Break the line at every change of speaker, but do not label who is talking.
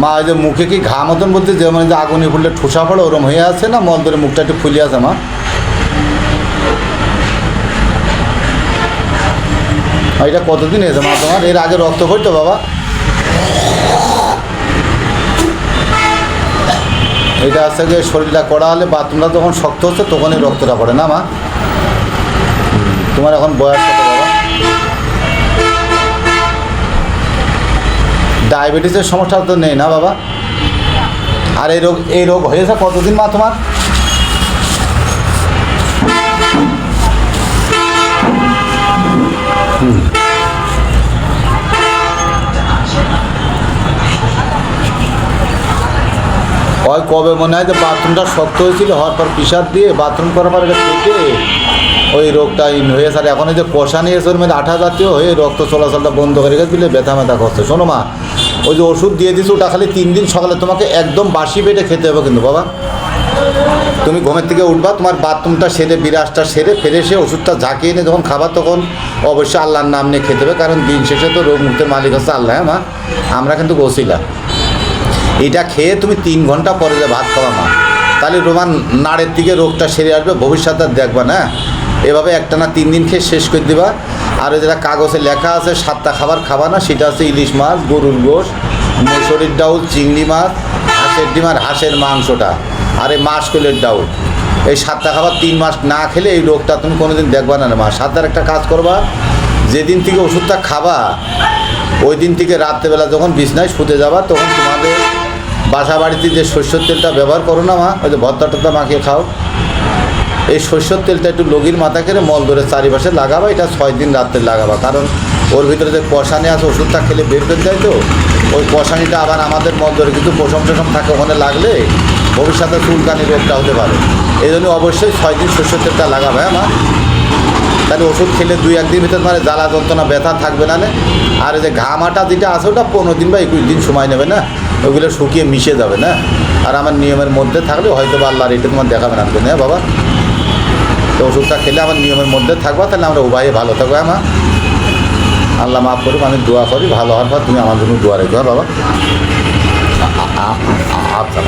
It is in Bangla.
মা ওই যে মুখে কি ঘা মতন বলতে যে মানে যে আগুনে ফুললে ঠোসা পড়ে, ওরম হয়ে আছে না? মল ধরে মুখটা একটু ফুলে আছে মা? এটা কতদিন হয়েছে মা তোমার? এর আগে রক্ত পড়তো বাবা? এটা আছে যে শরীরটা করা হলে বাথরুমটা যখন শক্ত হচ্ছে তখনই রক্তটা পড়ে না মা? তোমার এখন বয়স কত বাবা ডায়াবেটিসের সমস্যা তো নেই না বাবা? আর এই রোগ এই রোগ হয়েছে কতদিন মা তোমার? হয় কবে মনে হয় যে বাথরুমটা শক্ত হয়েছিল, হওয়ার পর পিসার দিয়ে বাথরুম করার পর এটা ওই রোগটা ইন হয়েছে। আর এখন এই যে কষা নিয়ে মধ্যে আঠা জাতীয় হয়ে রক্ত চলাচলটা বন্ধ করে গেছে, দিলে ব্যথা ব্যথা করছে। শোনো মা ওই যে ওষুধ দিয়ে দিছো, ওটা খালি তিন দিন সকালে তোমাকে একদম বাসি পেটে খেতে হবে কিন্তু বাবা। তুমি ঘুমের থেকে উঠবা, তোমার বাথরুমটা সেরে, বিরাজটা সেরে ফেরে সে ওষুধটা ঝাঁকিয়ে নিয়ে যখন খাবার তখন অবশ্যই আল্লাহর নাম নিয়ে খেতে হবে, কারণ দিন শেষে তো রোগ মুক্তের মালিক হচ্ছে আল্লাহ হ্যাঁ মা? আমরা কিন্তু বসিলা এটা খেয়ে তুমি তিন ঘণ্টা পরে যে ভাত খাওয়া মা, তাহলে তোমার নাড়ের দিকে রোগটা সেরে আসবে, ভবিষ্যতে দেখবা না এভাবে একটা না তিন দিন খেয়ে শেষ করে দিবা। আর যেটা কাগজে লেখা আছে, সাতটা খাবার খাবা না, সেটা হচ্ছে ইলিশ মাছ, গরুর গোশ, মসুরির ডাউল, চিংড়ি মাছ, হাঁসের ডিম আর হাঁসের মাংসটা আর এই মাসকলের ডাউল। এই সাতটা খাবার তিন মাস না খেলে এই রোগটা তুমি কোনোদিন দেখবা না মা। সাতটার একটা কাজ করবা, যেদিন থেকে ওষুধটা খাবা, ওই দিন থেকে রাত্রেবেলা যখন বিছনায় শুতে যাবা, তখন তোমাদের বাসা বাড়িতে যে সর্ষের তেলটা ব্যবহার করো না মা, ওই যে ভর্তা টর্তা মাখিয়ে খাও। এই সর্ষের তেলটা একটু লগির মাথা করে মল ধরে চারিপাশে লাগাবা, এটা ছয় দিন রাত্রে লাগাবা। কারণ ওর ভিতরে যে কষানি আছে, ওষুধটা খেলে বের করে দেয় তো, ওই কষানিটা আবার আমাদের মল ধরে কিন্তু পশম টসম থাকে ওখানে লাগলে ভবিষ্যতে চুলকানি রোগটা হতে পারে। এই জন্য অবশ্যই ছয় দিন সর্ষের তেলটা লাগাবে হ্যাঁ মা? তাহলে ওষুধ খেলে দুই একদিন ভিতর মানে জ্বালা যন্ত্রণা, ব্যথা থাকবে না। আর এই যে ঘামাটা যেটা আছে, ওটা পনেরো দিন বা একুশ দিন সময় নেবে না? ওগুলো শুকিয়ে মিশে যাবে না? আর আমার নিয়মের মধ্যে থাকলে হয়তো বা আল্লাহর এটা তোমার দেখাবে না। হ্যাঁ বাবা? তো ওষুধটা খেলে আমার নিয়মের মধ্যে থাকবা তাহলে আমরা উভয়ে ভালো থাকব আমার আল্লাহ মাফ করুক আমি দোয়া করি ভালো হওয়ার পর তুমি আমার জন্য দোয়া রেখো হ্যাঁ বাবা আচ্ছা